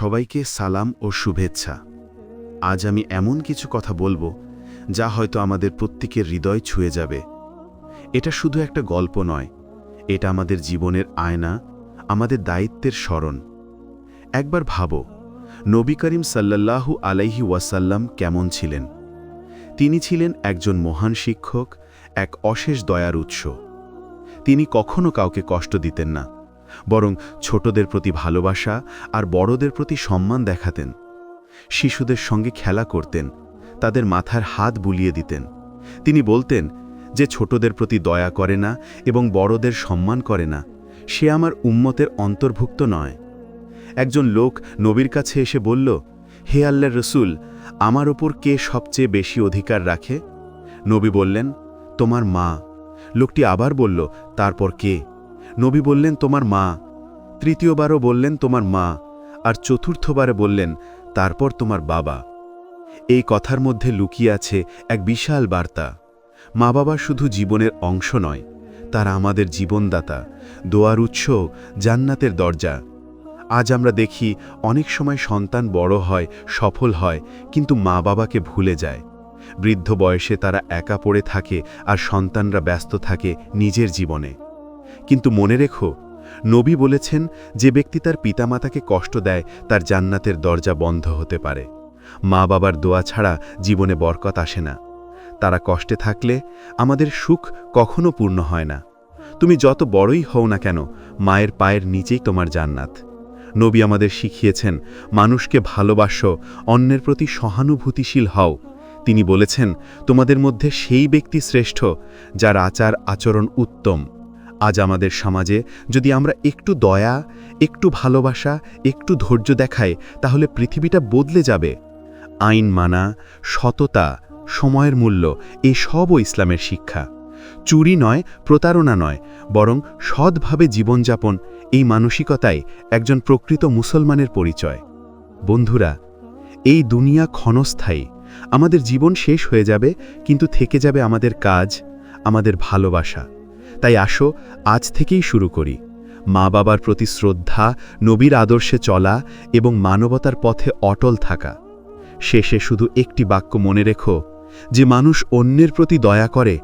সবাইকে সালাম ও শুভেচ্ছা। আজ আমি এমন কিছু কথা বলব যা হয়তো আমাদের প্রত্যেকের হৃদয় ছুঁয়ে যাবে। এটা শুধু একটা গল্প নয়, এটা আমাদের জীবনের আয়না, আমাদের দায়িত্বের স্মরণ। একবার ভাবো, নবী করিম সাল্লাল্লাহু আলাইহি ওয়াসাল্লাম কেমন ছিলেন? তিনি ছিলেন একজন মহান শিক্ষক, এক অশেষ দয়ার উৎস। তিনি কখনো কাউকে কষ্ট দিতেন না। বরং ছোটদের প্রতি ভালোবাসা আর বড়দের প্রতি সম্মান দেখাতেন। শিশুদের সঙ্গে খেলা করতেন, তাদের মাথার হাত বুলিয়ে দিতেন। তিনি বলতেন, যে ছোটদের প্রতি দয়া করে না এবং বড়দের সম্মান করে না, সে আমার উম্মতের অন্তর্ভুক্ত নয়। একজন লোক নবীর কাছে এসে বলল, হে আল্লাহ রসুল, আমার ওপর কে সবচেয়ে বেশি অধিকার রাখে? নবী বললেন, তোমার মা। লোকটি আবার বলল, তারপর কে? নবী বললেন, তোমার মা। তৃতীয়বারও বললেন, তোমার মা। আর চতুর্থবারে বললেন, তারপর তোমার বাবা। এই কথার মধ্যে লুকিয়ে আছে এক বিশাল বার্তা। মা বাবা শুধু জীবনের অংশ নয়, তারা আমাদের জীবনদাতা, দোয়ার উৎস, জান্নাতের দরজা। আজ আমরা দেখি অনেক সময় সন্তান বড় হয়, সফল হয়, কিন্তু মা বাবাকে ভুলে যায়। বৃদ্ধ বয়সে তারা একা পড়ে থাকে আর সন্তানরা ব্যস্ত থাকে নিজের জীবনে। কিন্তু মনে রেখো, নবী বলেছেন যে ব্যক্তি তার পিতামাতাকে কষ্ট দেয়, তার জান্নাতের দরজা বন্ধ হতে পারে। মা বাবার দোয়া ছাড়া জীবনে বরকত আসে না। তারা কষ্টে থাকলে আমাদের সুখ কখনো পূর্ণ হয় না। তুমি যত বড়ই হও না কেন, মায়ের পায়ের নিচেই তোমার জান্নাত। নবী আমাদের শিখিয়েছেন, মানুষকে ভালোবাসো, অন্যের প্রতি সহানুভূতিশীল হও। তিনি বলেছেন, তোমাদের মধ্যে সেই ব্যক্তি শ্রেষ্ঠ, যার আচার আচরণ উত্তম। আজ আমাদের সমাজে যদি আমরা একটু দয়া, একটু ভালোবাসা, একটু ধৈর্য দেখাই, তাহলে পৃথিবীটা বদলে যাবে। আইন মানা, সততা, সময়ের মূল্য, এই সবও ইসলামের শিক্ষা। চুরি নয়, প্রতারণা নয়, বরং সৎভাবে জীবনযাপন, এই মানসিকতাই একজন প্রকৃত মুসলমানের পরিচয়। বন্ধুরা, এই দুনিয়া ক্ষণস্থায়ী। আমাদের জীবন শেষ হয়ে যাবে, কিন্তু থেকে যাবে আমাদের কাজ, আমাদের ভালোবাসা। তাই আসো, আজ থেকেই শুরু করি। মা বাবার প্রতি শ্রদ্ধা, নবীর আদর্শে চলা এবং মানবতার পথে অটল থাকা। শেষে শুধু একটি বাক্য মনে রেখো যে মানুষ অন্যের প্রতি দয়া করে